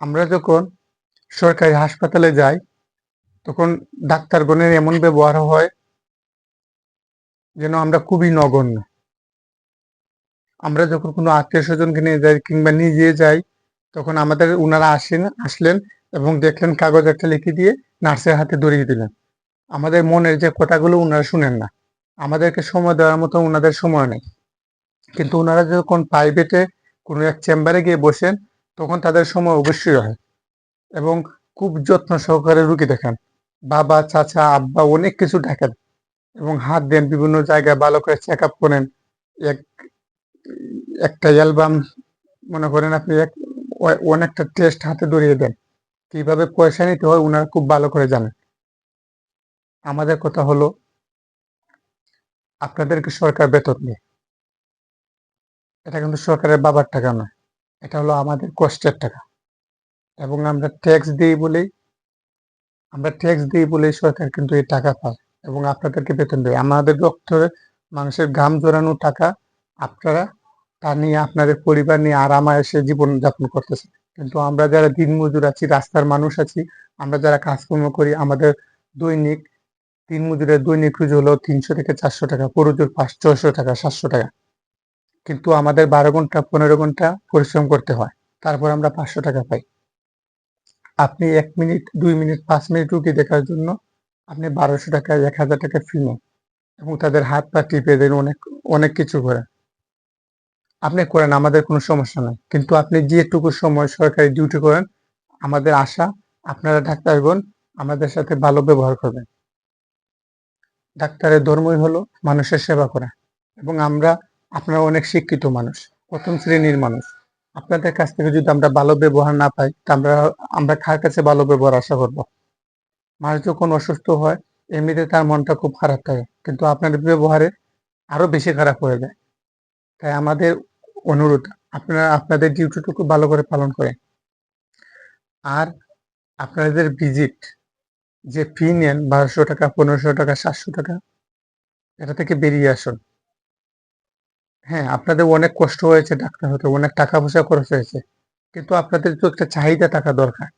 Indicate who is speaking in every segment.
Speaker 1: আমরা যখন সরকারি হাসপাতালে যাই, তখন ডাক্তারগণের এমন ব্যবহার হয় যেন আমরা খুবই নগণ্য। আমরা যখন কোনো আত্মীয় স্বজনকে নিয়ে যাই কিংবা নিজে যাই, তখন আমাদের ওনারা আসেন, আসলেন এবং দেখলেন কাগজ একটা লিখে দিয়ে নার্সের হাতে ধরিয়ে দিলেন। আমাদের মনের যে কথাগুলো ওনারা শুনেন না। আমাদেরকে সময় দেওয়ার মতো ওনাদের সময় নেই। কিন্তু ওনারা যখন প্রাইভেটে কোনো এক চেম্বারে গিয়ে বসেন তখন তাদের সময় অবশ্যই হয়। এবং খুব যত্ন সহকারে রুগী দেখেন। বাবা, চাচা, আব্বা অনেক কিছু দেখেন এবং হাত দেন, বিভিন্ন জায়গায় ভালো করে চেক আপ করেন। এক, একটা অ্যালবাম, মনে করেন আপনি এক অনেকটা টেস্ট হাতে ধরিয়ে দেন। কীভাবে পয়সা নিতে হয় ওনারা খুব ভালো করে জানেন। আমাদের কথা হলো, আপনাদেরকে সরকার বেতন দেয়। এটা কিন্তু সরকারের বাবার টাকা নয়। এটা হলো আমাদের কষ্টের টাকা। এবং আমরা ট্যাক্স দিই বলেই, আমরা ট্যাক্স দিই বলেই সরকার কিন্তু এই টাকা পায় এবং আপনাদেরকে বেতন দেয়। আমাদের ডক্টরে মানুষের ঘাম জোরানো টাকা আপনারা, তা নিয়ে আপনাদের পরিবার নিয়ে আরামায়েসে জীবন যাপন করতেছে। কিন্তু আমরা যারা দিনমজুর আছি, রাস্তার মানুষ আছি, আমরা যারা কাজকর্ম করি, আমাদের দৈনিক, দিনমজুরের দৈনিক রুজি হলো তিনশো থেকে চারশো টাকা পুরুজুর পাঁচ ছশো টাকা, সাতশো টাকা। কিন্তু আমাদের বারো ঘণ্টা, পনেরো ঘণ্টা পরিশ্রম করতে হয়। তারপর আমরা পাঁচশো টাকা পাই। আপনি এক মিনিট, দুই মিনিট, পাঁচ মিনিট রুগী দেখার জন্য আপনি বারোশো টাকা, এক হাজার টাকা ফি নেন এবং তাদের হাত পা টিপে দেন অনেক অনেক কিছু করেন আপনি করেন, আমাদের কোনো সমস্যা নাই। কিন্তু আপনি যেটুকু সময় সরকারি ডিউটি করেন, আমাদের আশা, আপনারা ডাক্তারগণ আমাদের সাথে ভালো ব্যবহার করবেন। ডাক্তারের ধর্মই হলো মানুষের সেবা করা। এবং আমরা আপনারা অনেক শিক্ষিত মানুষ, প্রথম শ্রেণির মানুষ। আপনাদের কাছ থেকে যদি আমরা ভালো ব্যবহার না পাই, তা আমরা আমরা কার কাছে ভালো ব্যবহার আশা করব? মানুষ যখন অসুস্থ হয়, এমনিতে তার মনটা খুব খারাপ থাকে, কিন্তু আপনাদের ব্যবহারে আরও বেশি খারাপ হয়ে যায়। তাই আমাদের অনুরোধ, আপনারা, আপনাদের ডিউটিটুকু ভালো করে পালন করেন। আর আপনাদের ভিজিট, যে ফি নেন বারোশো টাকা, পনেরোশো টাকা, সাতশো টাকা, এটা থেকে বেরিয়ে আসুন। হ্যাঁ আপনাদের অনেক কষ্ট হয়েছে ডাক্তার হতে, অনেক টাকা পয়সা খরচ হয়েছে। কিন্তু আপনাদের তো একটা চাহিদা থাকা দরকার।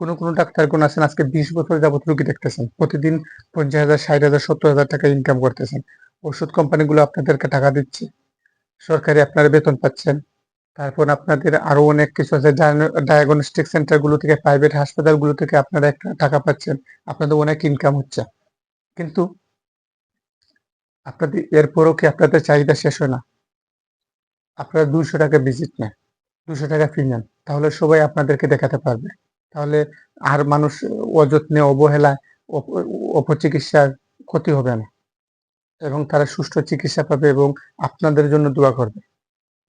Speaker 1: কোনো কোনো ডাক্তার কোন আছেন, আজকে বিশ বছর যাবত রুগী দেখতেছেন। প্রতিদিন পঞ্চাশ হাজার, ষাট হাজার, সত্তর হাজার টাকা ইনকাম করতেছেন। ওষুধ কোম্পানিগুলো আপনাদেরকে টাকা দিচ্ছে। সরকারি আপনারা বেতন পাচ্ছেন। তারপর আপনাদের আরও অনেক কিছু আছে। ডায়াগনস্টিক সেন্টারগুলো থেকে প্রাইভেট হাসপাতালগুলো থেকে আপনারা একটা টাকা পাচ্ছেন। আপনাদের অনেক ইনকাম হচ্ছে। কিন্তু আপনাদের, এরপরও কি আপনাদের চাহিদা শেষ হয় না? আপনারা দুশো টাকা ভিজিট নেন দুশো টাকা ফি নেন, তাহলে সবাই আপনাদেরকে দেখাতে পারবে। তাহলে আর মানুষ অযত্নে, অবহেলায় অপচিকিৎসার ক্ষতি হবে না। এবং তারা সুষ্ঠু চিকিৎসা পাবে এবং আপনাদের জন্য দোয়া করবে।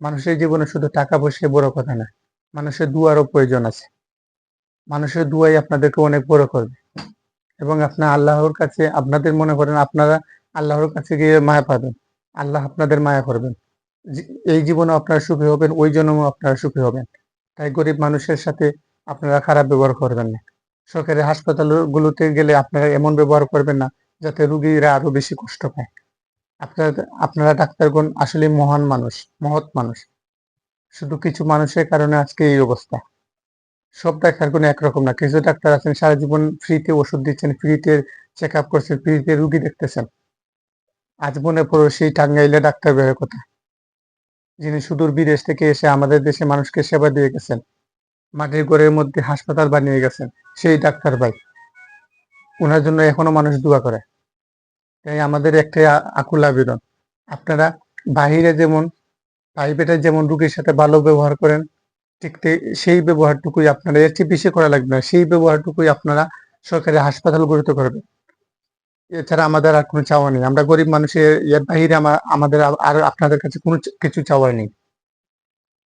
Speaker 1: মানুষের জীবনে শুধু টাকা পয়সা বড় কথা না, মানুষের দুয়ারও প্রয়োজন আছে। মানুষের দুয়াই আপনাদেরকে অনেক বড় করবে। এবং আপনার আল্লাহর কাছে আপনাদের মনে করেন, আপনারা আল্লাহর কাছে গিয়ে মায়া পাবেন। আল্লাহ আপনাদের মায়া করবেন। এই জীবনে আপনারা সুখী হবেন, ওই জন্মও আপনারা সুখী হবেন। তাই গরিব মানুষের সাথে আপনারা খারাপ ব্যবহার করবেন না। সরকারি হাসপাতালগুলোতে গেলে আপনারা এমন ব্যবহার করবেন না, যাতে রুগীরা আরও বেশি কষ্ট পায়। আপনারা আপনারা ডাক্তারগণ আসলে মহান মানুষ, মহৎ মানুষ। শুধু কিছু মানুষের কারণে আজকে এই অবস্থা। সব ডাক্তার কোনো একরকম না। কিছু ডাক্তার আছেন, সারা জীবন ফ্রিতে ওষুধ দিচ্ছেন, ফ্রিতে চেক আপ করছেন, ফ্রিতে রুগী দেখতেছেন। আজ মনে পড়ো সেই টাঙ্গাইলে ডাক্তার বের কথা যিনি সুদূর বিদেশ থেকে এসে আমাদের দেশে মানুষকে সেবা দিয়ে গেছেন, মাটির ঘরের মধ্যে হাসপাতাল বানিয়ে গেছেন, সেই ডাক্তার ভাই। ওনার জন্য এখনও মানুষ দোয়া করে। তাই আমাদের একটাই আকুল আবেদন। আপনারা বাহিরে যেমন, প্রাইভেটে যেমন রুগীর সাথে ভালো ব্যবহার করেন, ঠিক সেই ব্যবহারটুকুই আপনারা, এর চেয়ে বেশি করা লাগবে না। সেই ব্যবহারটুকুই আপনারা সরকারি হাসপাতালগুলোতে করবেন। এছাড়া আমাদের আর কোনো চাওয়া নেই। আমরা গরিব মানুষের এর বাহিরে আমা- আমাদের আর আপনাদের কাছে কোনো কিছু চাওয়া নেই।